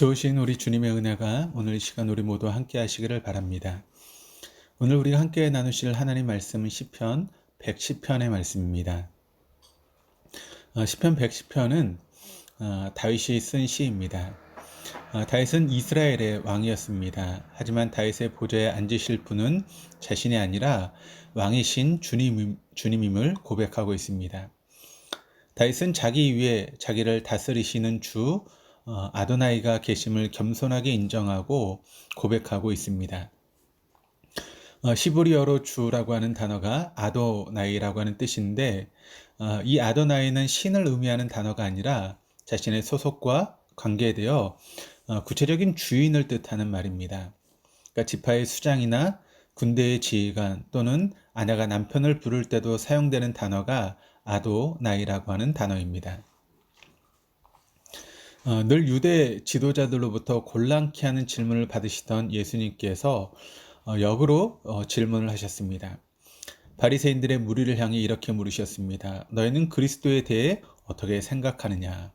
좋으신 우리 주님의 은혜가 오늘 이 시간 우리 모두 함께 하시기를 바랍니다. 오늘 우리가 함께 나누실 하나님 말씀은 시편 110편의 말씀입니다. 어, 시편 110편은 어, 다윗이 쓴 시입니다. 어, 다윗은 이스라엘의 왕이었습니다. 하지만 다윗의 보좌에 앉으실 분은 자신이 아니라 왕이신 주님, 주님임을 고백하고 있습니다. 다윗은 자기 위에 자기를 다스리시는 주 어, 아도나이가 계심을 겸손하게 인정하고 고백하고 있습니다. 어, 시브리어로 주라고 하는 단어가 아도나이라고 하는 뜻인데 어, 이 아도나이는 신을 의미하는 단어가 아니라 자신의 소속과 관계되어 어, 구체적인 주인을 뜻하는 말입니다. 그러니까 지파의 수장이나 군대의 지휘관 또는 아내가 남편을 부를 때도 사용되는 단어가 아도나이라고 하는 단어입니다. 어, 늘 유대 지도자들로부터 곤란케 하는 질문을 받으시던 예수님께서 어, 역으로 어, 질문을 하셨습니다. 바리새인들의 무리를 향해 이렇게 물으셨습니다. 너희는 그리스도에 대해 어떻게 생각하느냐?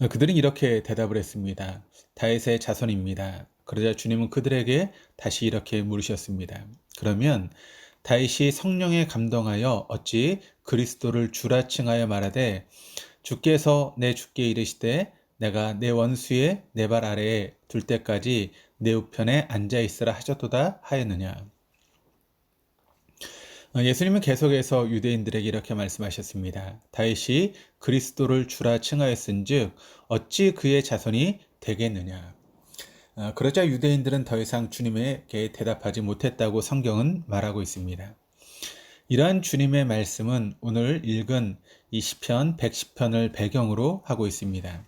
어, 그들은 이렇게 대답을 했습니다. 다윗의 자손입니다. 그러자 주님은 그들에게 다시 이렇게 물으셨습니다. 그러면 다윗이 성령에 감동하여 어찌 그리스도를 주라 칭하여 말하되 주께서 내 주께 이르시되 내가 내 원수의 내 발 아래에 둘 때까지 내 우편에 앉아 있으라 하셨도다 하였느냐. 어, 예수님은 계속해서 유대인들에게 이렇게 말씀하셨습니다. 다윗이 그리스도를 주라 칭하였은즉 어찌 그의 자손이 되겠느냐. 어, 그러자 유대인들은 더 이상 주님에게 대답하지 못했다고 성경은 말하고 있습니다. 이러한 주님의 말씀은 오늘 읽은 이 시편 110편을 배경으로 하고 있습니다.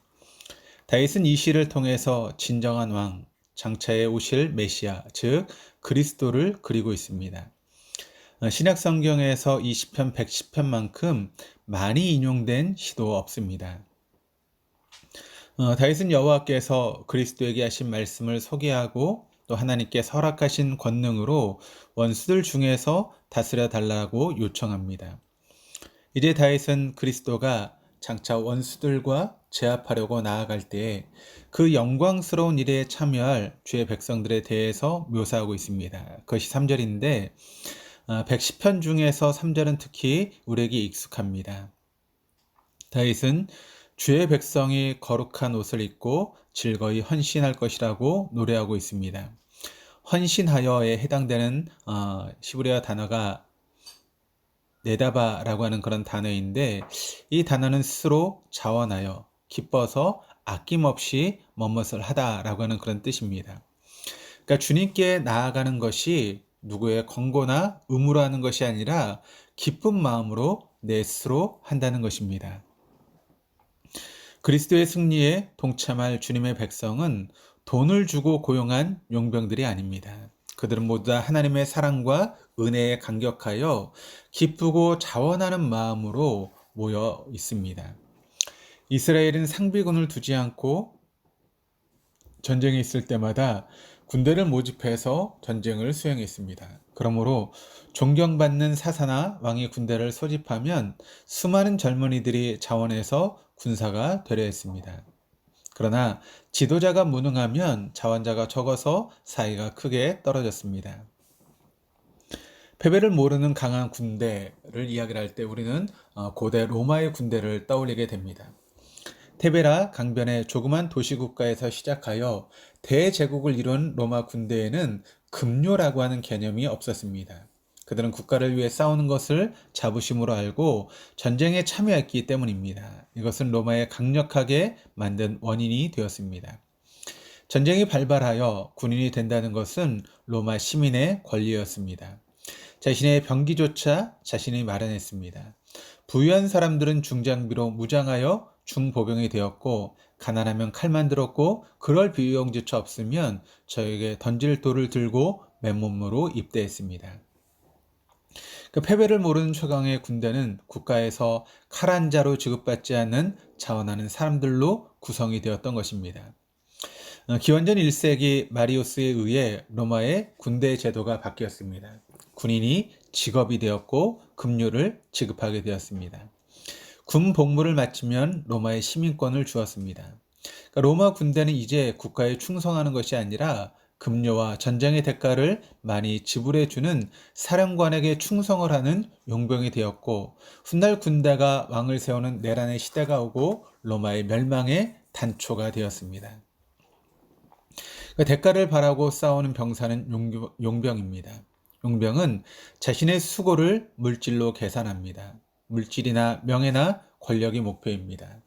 다윗은 이 시를 통해서 진정한 왕, 장차에 오실 메시아, 즉 그리스도를 그리고 있습니다. 어, 신약 성경에서 이 시편 110편만큼 많이 인용된 시도 없습니다. 어, 다윗은 여호와께서 그리스도에게 하신 말씀을 소개하고 또 하나님께 설악하신 권능으로 원수들 중에서 다스려 달라고 요청합니다. 이제 다윗은 그리스도가 장차 원수들과 제압하려고 나아갈 때에 그 영광스러운 일에 참여할 주의 백성들에 대해서 묘사하고 있습니다. 그것이 3절인데 110편 아, 중에서 3절은 특히 우리에게 익숙합니다. 다윗은 주의 백성이 거룩한 옷을 입고 즐거이 헌신할 것이라고 노래하고 있습니다. 헌신하여에 해당되는 어, 시브리아 단어가 내다바라고 하는 그런 단어인데 이 단어는 스스로 자원하여 기뻐서 아낌없이 멋멋을 하다라고 하는 그런 뜻입니다. 그러니까 주님께 나아가는 것이 누구의 권고나 의무로 하는 것이 아니라 기쁜 마음으로 내 스스로 한다는 것입니다. 그리스도의 승리에 동참할 주님의 백성은 돈을 주고 고용한 용병들이 아닙니다. 그들은 모두 다 하나님의 사랑과 은혜에 감격하여 기쁘고 자원하는 마음으로 모여 있습니다. 이스라엘은 상비군을 두지 않고 전쟁이 있을 때마다 군대를 모집해서 전쟁을 수행했습니다. 그러므로 존경받는 사사나 왕의 군대를 소집하면 수많은 젊은이들이 자원해서 군사가 되려 했습니다. 그러나 지도자가 무능하면 자원자가 적어서 사이가 크게 떨어졌습니다. 패배를 모르는 강한 군대를 이야기를 할 때 우리는 어, 고대 로마의 군대를 떠올리게 됩니다. 테베라 강변의 조그만 도시국가에서 시작하여 대제국을 이룬 로마 군대에는 급료라고 하는 개념이 없었습니다. 그들은 국가를 위해 싸우는 것을 자부심으로 알고 전쟁에 참여했기 때문입니다. 이것은 로마에 강력하게 만든 원인이 되었습니다. 전쟁이 발발하여 군인이 된다는 것은 로마 시민의 권리였습니다. 자신의 병기조차 자신이 마련했습니다. 부유한 사람들은 중장비로 무장하여 중보병이 되었고 가난하면 칼만 들었고 그럴 비용조차 없으면 저에게 던질 돌을 들고 맨몸으로 입대했습니다. 그 패배를 모르는 최강의 군대는 국가에서 칼 한 자로 지급받지 않는 자원하는 사람들로 구성이 되었던 것입니다. 어, 기원전 1세기 마리우스에 의해 로마의 군대 제도가 바뀌었습니다. 군인이 직업이 되었고 급료를 지급하게 되었습니다. 군 복무를 마치면 로마의 시민권을 주었습니다. 그러니까 로마 군대는 이제 국가에 충성하는 것이 아니라 급료와 전쟁의 대가를 많이 지불해 주는 사령관에게 충성을 하는 용병이 되었고 훗날 군대가 왕을 세우는 내란의 시대가 오고 로마의 멸망의 단초가 되었습니다. 그 대가를 바라고 싸우는 병사는 용병입니다. 용병은 자신의 수고를 물질로 계산합니다. 물질이나 명예나 권력이 목표입니다.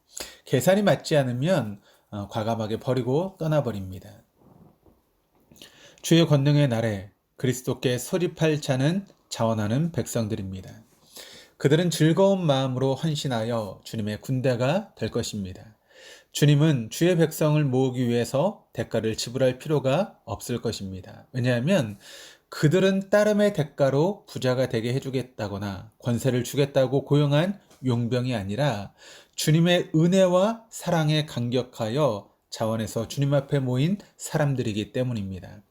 계산이 맞지 않으면 어, 과감하게 버리고 떠나버립니다. 주의 권능의 날에 그리스도께 소립할 자는 자원하는 백성들입니다. 그들은 즐거운 마음으로 헌신하여 주님의 군대가 될 것입니다. 주님은 주의 백성을 모으기 위해서 대가를 지불할 필요가 없을 것입니다. 왜냐하면 그들은 따름의 대가로 부자가 되게 해주겠다거나 권세를 주겠다고 고용한 용병이 아니라 주님의 은혜와 사랑에 감격하여 자원에서 주님 앞에 모인 사람들이기 때문입니다.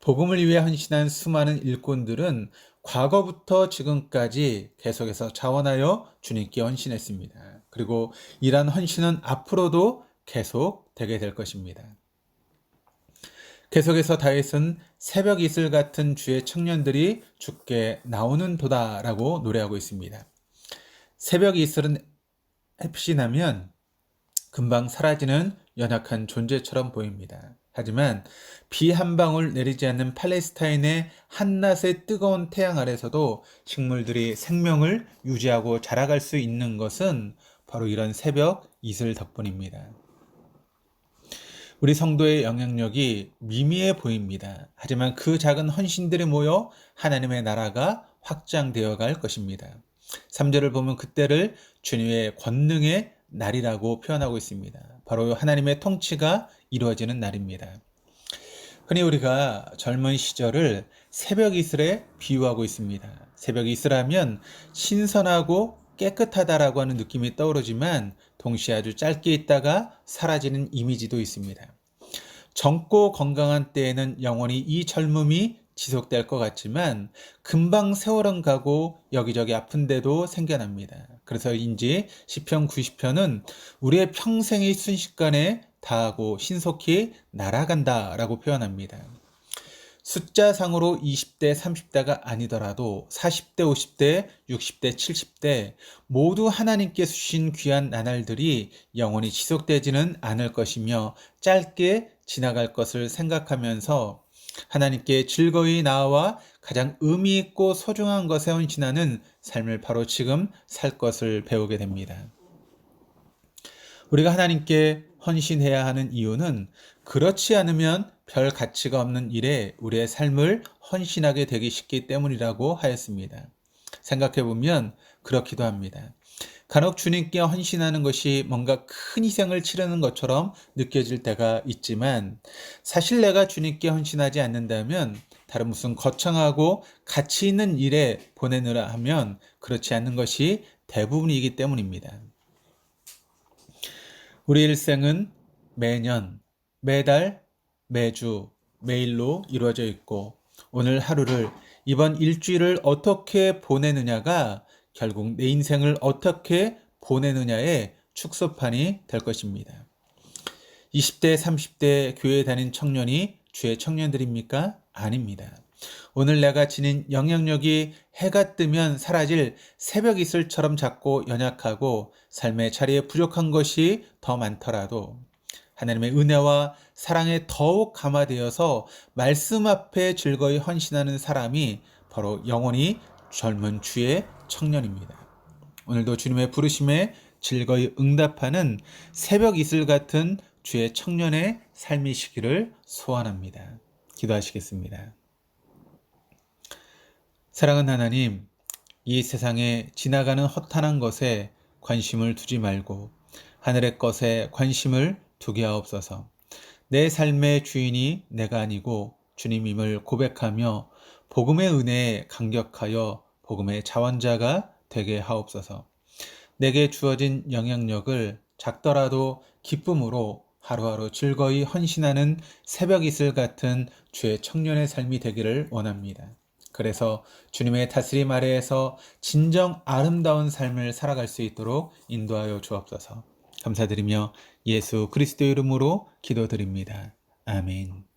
복음을 위해 헌신한 수많은 일꾼들은 과거부터 지금까지 계속해서 자원하여 주님께 헌신했습니다. 그리고 이러한 헌신은 앞으로도 계속 되게 될 것입니다. 계속해서 다윗은 새벽 이슬 같은 주의 청년들이 죽게 나오는 도다라고 노래하고 있습니다. 새벽 이슬은 햇빛이 나면 금방 사라지는 연약한 존재처럼 보입니다. 하지만 비 한 방울 내리지 않는 팔레스타인의 한낮의 뜨거운 태양 아래서도 식물들이 생명을 유지하고 자라갈 수 있는 것은 바로 이런 새벽 이슬 덕분입니다. 우리 성도의 영향력이 미미해 보입니다. 하지만 그 작은 헌신들이 모여 하나님의 나라가 확장되어 갈 것입니다. 3절을 보면 그때를 주님의 권능의 날이라고 표현하고 있습니다. 바로 하나님의 통치가 이루어지는 날입니다. 흔히 우리가 젊은 시절을 새벽 이슬에 비유하고 있습니다. 새벽 이슬 하면 신선하고 깨끗하다라고 하는 느낌이 떠오르지만 동시에 아주 짧게 있다가 사라지는 이미지도 있습니다. 젊고 건강한 때에는 영원히 이 젊음이 지속될 것 같지만 금방 세월은 가고 여기저기 아픈 데도 생겨납니다. 그래서인지 시편 90편은 우리의 평생이 순식간에 다하고 신속히 날아간다 라고 표현합니다. 숫자상으로 20대, 30대가 아니더라도 40대, 50대, 60대, 70대 모두 하나님께 주신 귀한 나날들이 영원히 지속되지는 않을 것이며 짧게 지나갈 것을 생각하면서 하나님께 즐거이 나와 가장 의미 있고 소중한 것에 헌신하는 삶을 바로 지금 살 것을 배우게 됩니다. 우리가 하나님께 헌신해야 하는 이유는 그렇지 않으면 별 가치가 없는 일에 우리의 삶을 헌신하게 되기 쉽기 때문이라고 하였습니다. 생각해 보면 그렇기도 합니다. 간혹 주님께 헌신하는 것이 뭔가 큰 희생을 치르는 것처럼 느껴질 때가 있지만 사실 내가 주님께 헌신하지 않는다면 다른 무슨 거창하고 가치 있는 일에 보내느라 하면 그렇지 않는 것이 대부분이기 때문입니다. 우리 일생은 매년, 매달, 매주, 매일로 이루어져 있고 오늘 하루를 이번 일주일을 어떻게 보내느냐가 결국 내 인생을 어떻게 보내느냐의 축소판이 될 것입니다. 20대, 30대 교회 다닌 청년이 주의 청년들입니까? 아닙니다. 오늘 내가 지닌 영향력이 해가 뜨면 사라질 새벽 이슬처럼 작고 연약하고 삶의 자리에 부족한 것이 더 많더라도 하나님의 은혜와 사랑에 더욱 감화되어서 말씀 앞에 즐거이 헌신하는 사람이 바로 영원히 젊은 주의 청년입니다. 오늘도 주님의 부르심에 즐거이 응답하는 새벽 이슬 같은 주의 청년의 삶이시기를 소원합니다. 기도하시겠습니다. 사랑하는 하나님, 이 세상에 지나가는 허탄한 것에 관심을 두지 말고 하늘의 것에 관심을 두게 하옵소서. 내 삶의 주인이 내가 아니고 주님임을 고백하며 복음의 은혜에 감격하여 복음의 자원자가 되게 하옵소서. 내게 주어진 영향력을 작더라도 기쁨으로 하루하루 즐거이 헌신하는 새벽 이슬 같은 주의 청년의 삶이 되기를 원합니다. 그래서 주님의 다스림 아래에서 진정 아름다운 삶을 살아갈 수 있도록 인도하여 주옵소서. 감사드리며 예수 그리스도 이름으로 기도드립니다. 아멘.